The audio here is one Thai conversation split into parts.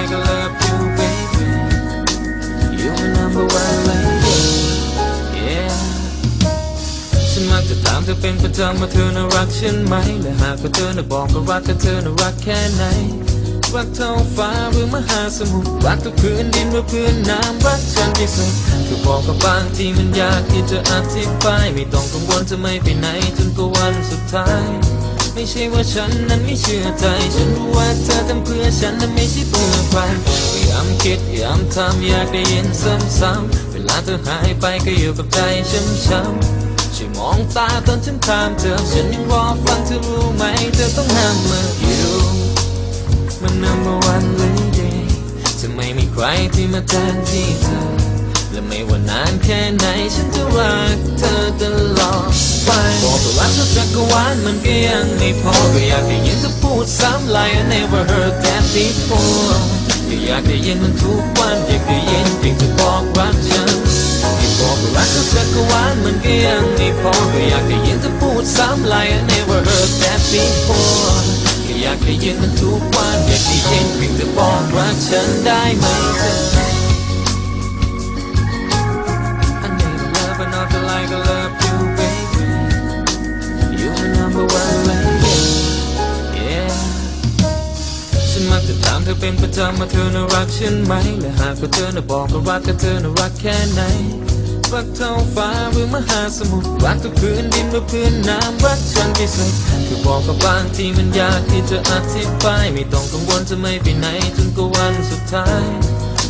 like I love you, baby. You're my number one lady, yeah. ฉันมักจะถามเธอเป็นประจำว่าเธอน่ารักฉันไหม และหากว่าเธอน่ะบอกก็รักแต่เธอน่ารักแค่ไหน รักเท่าฟ้าหรือมหาสมุทร รักทุกพื้นดินหรือพื้นน้ำ รักฉันที่สุดเธอบอกก็บบางทีมันยากที่จะอธิบาย ไม่ต้องกังวลจะไม่ไปไหนจนกว่าวันสุดท้าย ไม่ใช่ว่าฉันนั้นไม่เชื่อใจ ฉันรู้ว่าเธอทำเพื่อฉันนั้นไม่ใช่เพื่อใครพยายามคิดพยายามทำอยากได้ยินซ้ำๆเวลาเธอหายไปก็อยู่กับใจช้ำๆช่วยมองตาตอนฉันถามเธอ ฉันยังรอฟังเธอรู้ไหม เธอต้องห้ามมาอยู่มัน number one lady จะไม่มีใครที่มาแทนที่เธอ และไม่ว่านานแค่ไหนฉันจะ รักเธอตลอดไปบอกว่ารักเธอจักรวาลมันก็ยังไม่พอก็อยากได้ยินเธอพูดซ้ำ like I never heard that before ก็อยากได้ยินมันทุกวันอยากได้ยินเพียงเธอบอกรักฉันที่บอกว่ารักเธอจักรวาลมันก็ยังไม่พอก็อยากได้ยินเธอพูดซ้ำ like I never heard that before ก็อยากได้ยินมันทุกวันอยากได้ยินเพียงเธอบอกรักฉันได้ไหมเธอ ฉันมักจะถามเธอเป็นประจำว่าเธอน่ารักฉันไหม และหากว่าเธอน่ะบอกก็รักก็เธอน่ารักแค่ไหน รักเท่าฟ้าหรือมหาสมุทร รักทุกพื้นดินหรือพื้นน้ำรักฉันที่สุดคือบอกกับบางทีมันยากที่จะอธิบาย ไม่ต้องกังวลจะไม่ไปไหนจนกว่าวันสุดท้าย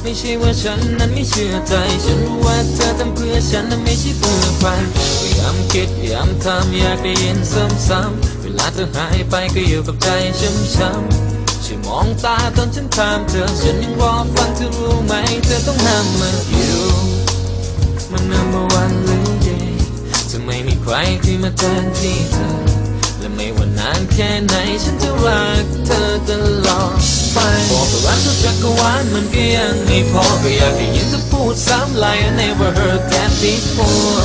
ไม่ใช่ว่าฉันนั้นไม่เชื่อใจ ฉันรู้ว่าเธอทำเพื่อฉันนั้นไม่ใช่เพื่อใครพยายามคิดพยายามทำอยากได้ยินซ้ำๆเวลาเธอหายไปก็อยู่กับใจช้ำๆ ช่มองตาตอนฉันถามเธอฉันยังรอฟังเธอรู้ไหมเธอต้องห้ามมาอยู่มัน number one lady จะไม่มีใครที่มาแทนที่เธอ และไม่ว่านานแค่ไหนฉันจะรักเธอตลอดไปบอกว่ารักทุกจักรวาลมันก็ยังไม่พอก็อยากได้ยินเธอพูดซ้ำ like I never heard that before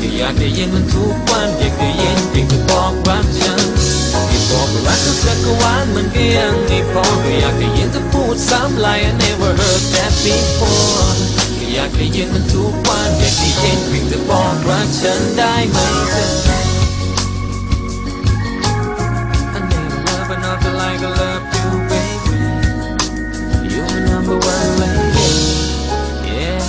ก็อยากได้ยินมันทุกวันอยากได้ยินเพียงเธอบอกรักฉันที่บอกว่ารักทุกจักรวาลมันก็ยัง ดซ้ำ like I never heard that before ก็อยากได้ยินมันทุกวันอยากได้ยินเพียงเธอบอกรักฉันได้ไหมเธอ I need love and not like I love you, baby. You're my number one lady. Yeah.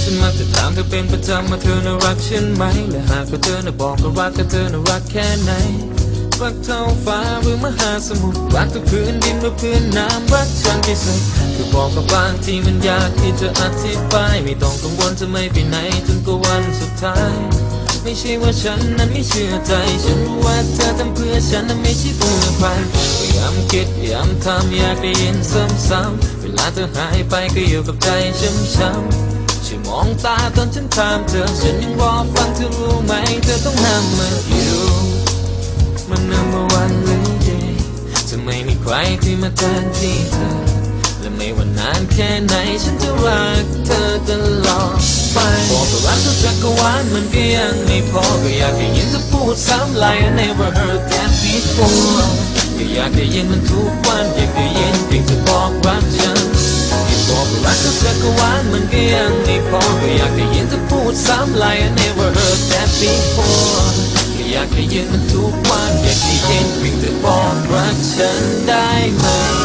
ฉันมักจะถามเธอเป็นประจำว่าเธอน่ารักฉันไหมและหากว่าเธอน่ะบอกก็รักก็เธอน่ารักแค่ไหน รักเท่าฟ้าหรือมหาสมุทรรักทุกพื้นดินหรือพื้นน้ำรักฉันที่สุดคือบอกกับบางที่มันยากที่จะอธิบายไม่ต้องกังวลจะไม่ไปไหนจนกว่าวันสุดท้าย ไม่ใช่ว่าฉันนั้นไม่เชื่อใจ ฉันรู้ว่าเธอทำเพื่อฉันนั้นไม่ใช่เพื่อใครพยายามคิดพยายามทำอยากได้ยินซ้ำๆเวลาเธอหายไปก็อยู่กับใจช้ำๆช่วยมองตาตอนฉันถามเธอ ฉันยังรอฟังเธอรู้ไหม เธอต้องห้ามมาอยู่มัน number one lady จะไม่มีใครที่มาแทนที่เธอ และไม่ว่านานแค่ไหนฉันจะรักเธอตลอดไปบอกว่ารักทุกจักรวาลมันก็ยังไม่พอ ก็อยากได้ยินเธอพูดซ้ำ like I never heard that before ก็อยากได้ยินมันทุกวัน อยากได้ยินเพียงเธอบอกรักฉันที่บอกว่ารักทุกจักรวาลมันก็ยังไม่พอ ก็อยากได้ยินเธอพูดซ้ำ like I never heard that before ก็อยากได้ยินมันทุกวัน 等待归